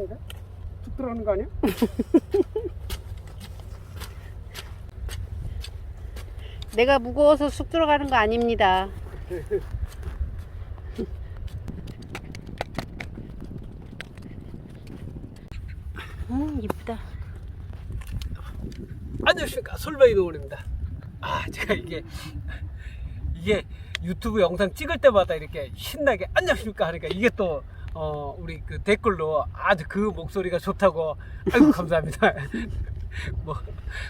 같은데? 툭 들어가는 거 아니야? 내가 무거워서 쑥 들어가는 거 아닙니다. 음, 이쁘다. 안녕하십니까 솔바이 노을입니다 아 제가 이게 이게 유튜브 영상 찍을 때마다 이렇게 신나게 안녕하십니까 하니까 이게 또 어, 우리 그 댓글로 아주 그 목소리가 좋다고 아이고 감사합니다 뭐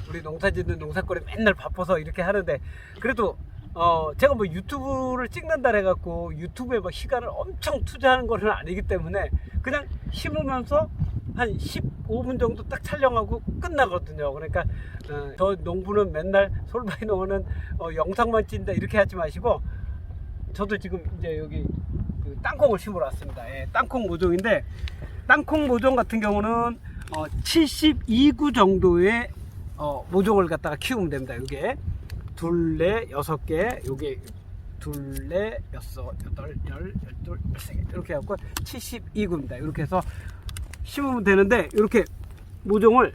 우리 농사 짓는 농사꾼이 맨날 바빠서 이렇게 하는데 그래도 어 제가 뭐 유튜브를 찍는다 해갖고 유튜브에 막 시간을 엄청 투자하는 거는 아니기 때문에 그냥 심으면서 한 15분 정도 딱 촬영하고 끝나거든요. 그러니까 어, 저 농부는 맨날 솔바이 농어는 어, 영상만 찍는다 이렇게 하지 마시고 저도 지금 이제 여기 그 땅콩을 심으러 왔습니다. 예, 땅콩 모종인데 땅콩 모종 같은 경우는 어, 72구 정도의 어, 모종을 갖다가 키우면 됩니다. 이게 둘레 여섯 개, 요게 둘레 여섯 여덟 열 열둘 열세 개 이렇게 해갖고 72구입니다. 이렇게 해서 심으면 되는데 이렇게 모종을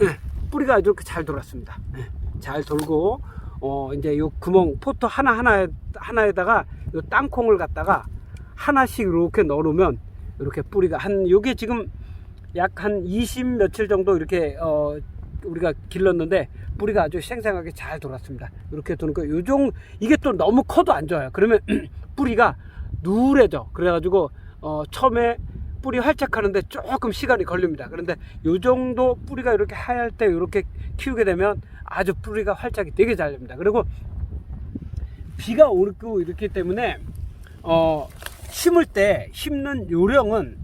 예, 뿌리가 이렇게 잘 돌았습니다. 예, 잘 돌고 어 이제 요 구멍 포터 하나 하나 하나에다가 요 땅콩을 갖다가 하나씩 이렇게 넣어놓으면 이렇게 뿌리가 한 요게 지금 약 한 20 며칠 정도 이렇게 어 우리가 길렀는데 뿌리가 아주 생생하게 잘 돌았습니다. 이렇게 도는 거 요정 이게 또 너무 커도 안 좋아요. 그러면 뿌리가 누래져. 그래가지고 어 처음에 뿌리 활착하는데 조금 시간이 걸립니다. 그런데 요 정도 뿌리가 이렇게 하얄 때 이렇게 키우게 되면 아주 뿌리가 활착이 되게 잘 됩니다. 그리고 비가 오고 이렇기 때문에 어 심을 때 심는 요령은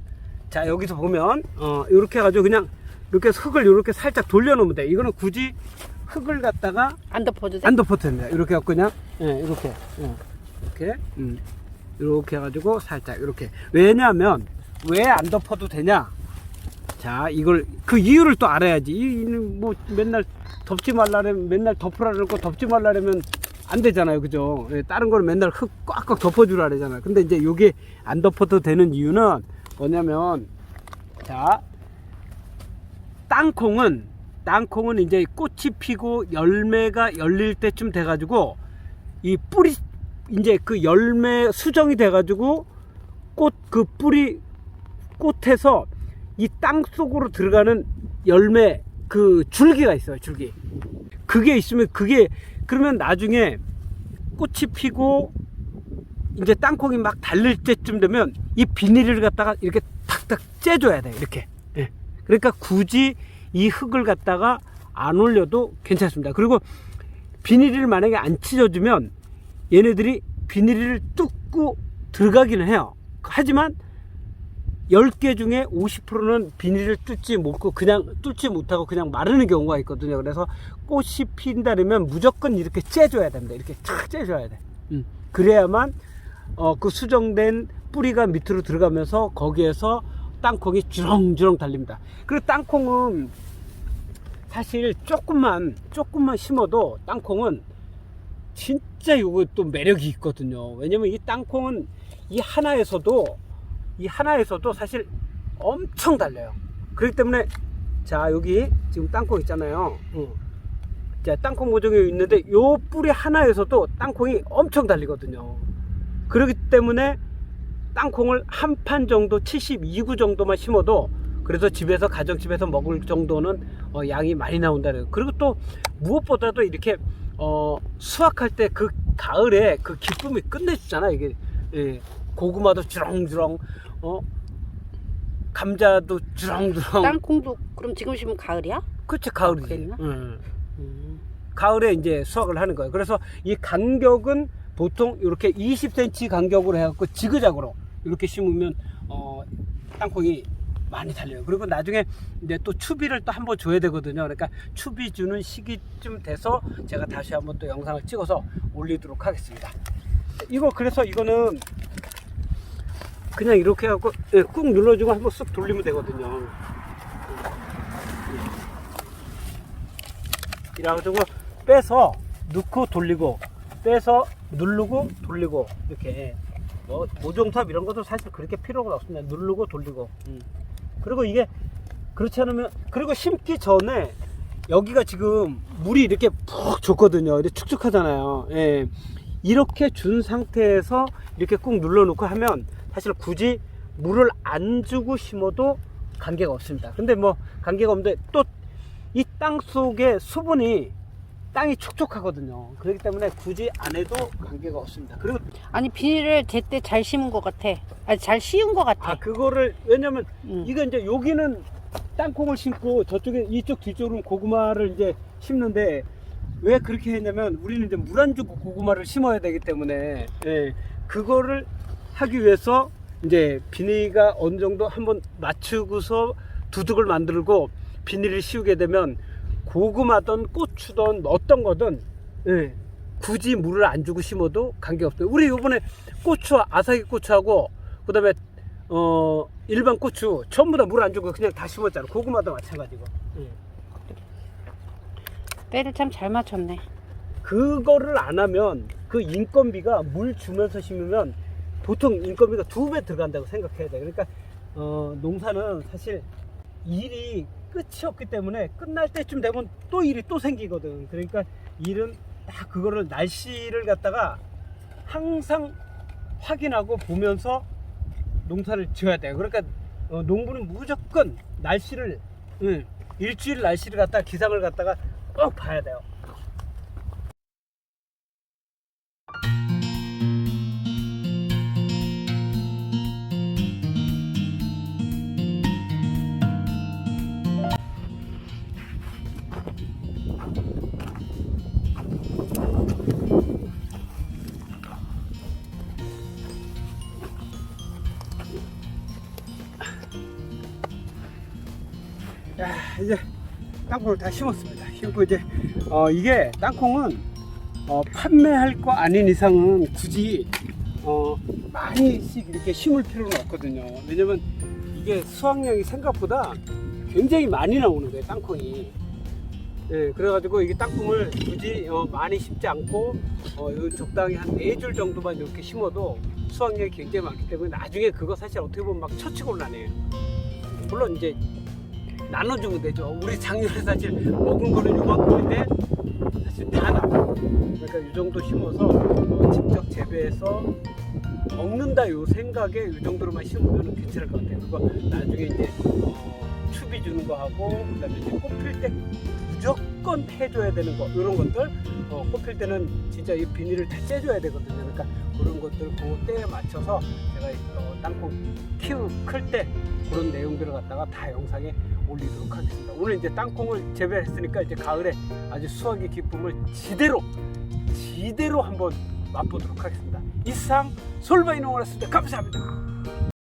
자 여기서 보면 어 이렇게 해가지고 그냥 이렇게 흙을 이렇게 살짝 돌려놓으면 돼. 이거는 굳이 흙을 갖다가 안 덮어도 돼? 안 덮어도 됩니다. 이렇게 해갖고 그냥 예, 이렇게 예, 이렇게 음, 이렇게 해가지고 살짝 이렇게 왜냐하면 왜 안 덮어도 되냐? 자 이걸 그 이유를 또 알아야지. 이뭐 맨날 덮지 말라면 맨날 덮으라는 거 덮지 말라면 안 되잖아요, 그죠? 예, 다른 거는 맨날 흙 꽉꽉 덮어 주라 그러잖아요. 근데 이제 요게 안 덮어도 되는 이유는 뭐냐면 자 땅콩은 땅콩은 이제 꽃이 피고 열매가 열릴 때쯤 돼 가지고 이 뿌리 이제 그 열매 수정이 돼 가지고 꽃 그 뿌리 꽃에서 이 땅 속으로 들어가는 열매 그 줄기가 있어요 줄기. 그게 있으면 그게 그러면 나중에 꽃이 피고 이제 땅콩이 막 달릴 때쯤 되면 이 비닐을 갖다가 이렇게 탁탁 째줘야 돼 이렇게. 예. 그러니까 굳이 이 흙을 갖다가 안 올려도 괜찮습니다. 그리고 비닐을 만약에 안 찢어주면 얘네들이 비닐을 뚫고 들어가기는 해요. 하지만 10개 중에 50%는 비닐을 뚫지 못고 그냥 뚫지 못하고 그냥 마르는 경우가 있거든요. 그래서 꽃이 핀다면 무조건 이렇게 째줘야 됩니다. 이렇게 착 째줘야 돼. 음. 그래야만 어, 그 수정된 뿌리가 밑으로 들어가면서 거기에서 땅콩이 주렁주렁 달립니다. 그리고 땅콩은 사실 조금만 조금만 심어도 땅콩은 진짜 요거 또 매력이 있거든요. 왜냐면 이 땅콩은 이 하나에서도 이 하나에서도 사실 엄청 달려요. 그렇기 때문에 자 여기 지금 땅콩 있잖아요. 어. 자 땅콩 모종이 있는데 요 뿌리 하나에서도 땅콩이 엄청 달리거든요. 그렇기 때문에 땅콩을 한 판 정도 72구 정도만 심어도 그래서 집에서 가정집에서 먹을 정도는 어, 양이 많이 나온다는 거. 그리고 또 무엇보다도 이렇게 어, 수확할 때 그 가을에 그 기쁨이 끝내주잖아 이게 예, 고구마도 주렁주렁 어 감자도 주렁주렁 땅콩도 그럼 지금 심으면 가을이야? 그치 가을이지 그랬나? 응. 음. 가을에 이제 수확을 하는 거예요 그래서 이 간격은 보통 이렇게 20cm 간격으로 해갖고 지그작으로 이렇게 심으면 어 땅콩이 많이 달려요 그리고 나중에 이제 또 추비를 또 한번 줘야 되거든요 그러니까 추비 주는 시기쯤 돼서 제가 다시 한번 또 영상을 찍어서 올리도록 하겠습니다 이거 그래서 이거는 그냥 이렇게 해갖고 예, 꾹 눌러주고 한번 쓱 돌리면 되거든요 이래가지고 빼서 넣고 돌리고 빼서 누르고 돌리고 이렇게 뭐 모종삽 이런 것도 사실 그렇게 필요가 없습니다. 누르고 돌리고. 음. 그리고 이게 그렇지 않으면 그리고 심기 전에 여기가 지금 물이 이렇게 푹 줬거든요. 이렇게 축축하잖아요. 예. 이렇게 준 상태에서 이렇게 꾹 눌러놓고 하면 사실 굳이 물을 안 주고 심어도 관계가 없습니다. 근데 뭐 관계가 없는데 또 이 땅 속에 수분이 땅이 촉촉하거든요. 그렇기 때문에 굳이 안 해도 관계가 없습니다. 그리고 아니 비닐을 제때 잘 심은 것 같아. 아니 잘 씌운 것 같아. 아 그거를 왜냐면 음. 이거 이제 여기는 땅콩을 심고 저쪽에 이쪽 뒤쪽으로는 고구마를 이제 심는데 왜 그렇게 했냐면 우리는 이제 물 안 주고 고구마를 심어야 되기 때문에 예, 그거를 하기 위해서 이제 비닐가 어느 정도 한번 맞추고서 두둑을 만들고 비닐을 씌우게 되면 고구마든 고추든 어떤 거든 예, 굳이 물을 안 주고 심어도 관계없어요. 우리 요번에 고추 아사기 고추하고 그 다음에 어 일반 고추 전부 다 물 안 주고 그냥 다 심었잖아. 고구마도 마찬가지고. 예. 때를 참 잘 맞췄네. 그거를 안 하면 그 인건비가 물 주면서 심으면 보통 인건비가 두 배 들어간다고 생각해야 돼. 그러니까 어, 농사는 사실 일이 끝이 없기 때문에 끝날 때쯤 되면 또 일이 또 생기거든. 그러니까 일은 딱 그거를 날씨를 갖다가 항상 확인하고 보면서 농사를 지어야 돼. 그러니까 어, 농부는 무조건 날씨를 응, 일주일 날씨를 갖다가 기상을 갖다가 꼭 봐야 돼요. 이제 땅콩을 다 심었습니다. 심고 이제 어, 이게 땅콩은 어, 판매할 거 아닌 이상은 굳이 어, 많이씩 이렇게 심을 필요는 없거든요. 왜냐면 이게 수확량이 생각보다 굉장히 많이 나오는 거예요, 땅콩이. 예, 그래가지고 이게 땅콩을 굳이 어, 많이 심지 않고 어, 요 적당히 한 네 줄 정도만 이렇게 심어도 수확량이 굉장히 많기 때문에 나중에 그거 사실 어떻게 보면 막 처치곤란해요. 물론 이제 나눠주면 되죠. 우리 작년에 사실 먹은 거는 요만큼인데 사실 다 나와요. 그러니까 이 정도 심어서 어, 직접 재배해서 먹는다 요 생각에 이 정도로만 심으면 괜찮을 것 같아요. 그거 나중에 이제 어, 추비 주는 거 하고 그다음에 이제 꽃필 때 무조건 해줘야 되는 거 이런 것들 어, 꽃필 때는 진짜 이 비닐을 다 째줘야 되거든요. 그러니까 그런 것들 그 때에 맞춰서 제가 어, 땅콩 키우 클 때 그런 내용들을 갖다가 다 영상에 올리도록 하겠습니다. 오늘 이제 땅콩을 재배했으니까 이제 가을에 아주 수확의 기쁨을 지대로 지대로 한번 맛보도록 하겠습니다. 이상 솔바이 농원했습니다. 감사합니다.